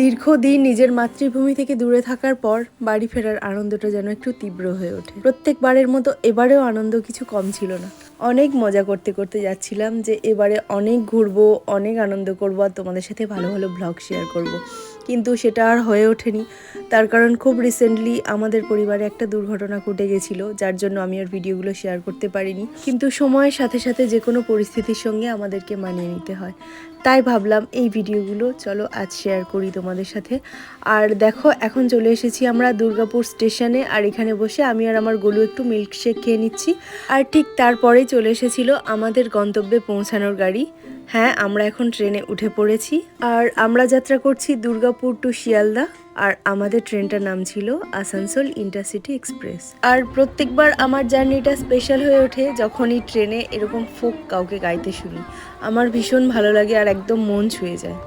দীর্ঘদিন নিজের মাতৃভূমি থেকে দূরে থাকার পর বাড়ি ফেরার আনন্দটা যেন একটু তীব্র হয়ে ওঠে। প্রত্যেকবারের মতো এবারেও আনন্দ কিছু কম ছিল না। অনেক মজা করতে করতে যাচ্ছিলাম যে এবারে অনেক ঘুরবো, অনেক আনন্দ করব আর তোমাদের সাথে ভালো ভালো ব্লগ শেয়ার করব। কিন্তু সেটা আর হয়ে ওঠেনি। তার কারণ খুব রিসেন্টলি আমাদের পরিবারে একটা দুর্ঘটনা ঘটে গেছিল, যার জন্য আমি আর ভিডিওগুলো শেয়ার করতে পারিনি। কিন্তু সময়ের সাথে সাথে যে কোনো পরিস্থিতির সঙ্গে আমাদেরকে মানিয়ে নিতে হয়। তাই ভাবলাম এই ভিডিওগুলো, চলো আজ শেয়ার করি তোমাদের সাথে। আর দেখো, এখন চলে এসেছি আমরা দুর্গাপুর স্টেশনে আর এখানে বসে আমি আর আমার গোলু একটু মিল্কশেক খেয়ে নিচ্ছি। আর ঠিক তারপরেই চলে এসেছিল আমাদের গন্তব্যে পৌঁছানোর গাড়ি। হ্যাঁ আমরা এখন ট্রেনে উঠে পড়েছি। আর আমরা যাত্রা করছি দুর্গাপুর টু শিয়ালদা। আর আমাদের ট্রেনটার নাম ছিল আসানসোল ইন্টারসিটি এক্সপ্রেস। আর প্রত্যেকবার আমার জার্নিটা স্পেশাল হয়ে ওঠে যখনই ট্রেনে এরকম ফোক কাউকে গাইতে শুনি। আমার ভীষণ ভালো লাগে আর একদম মন ছুঁয়ে যায়।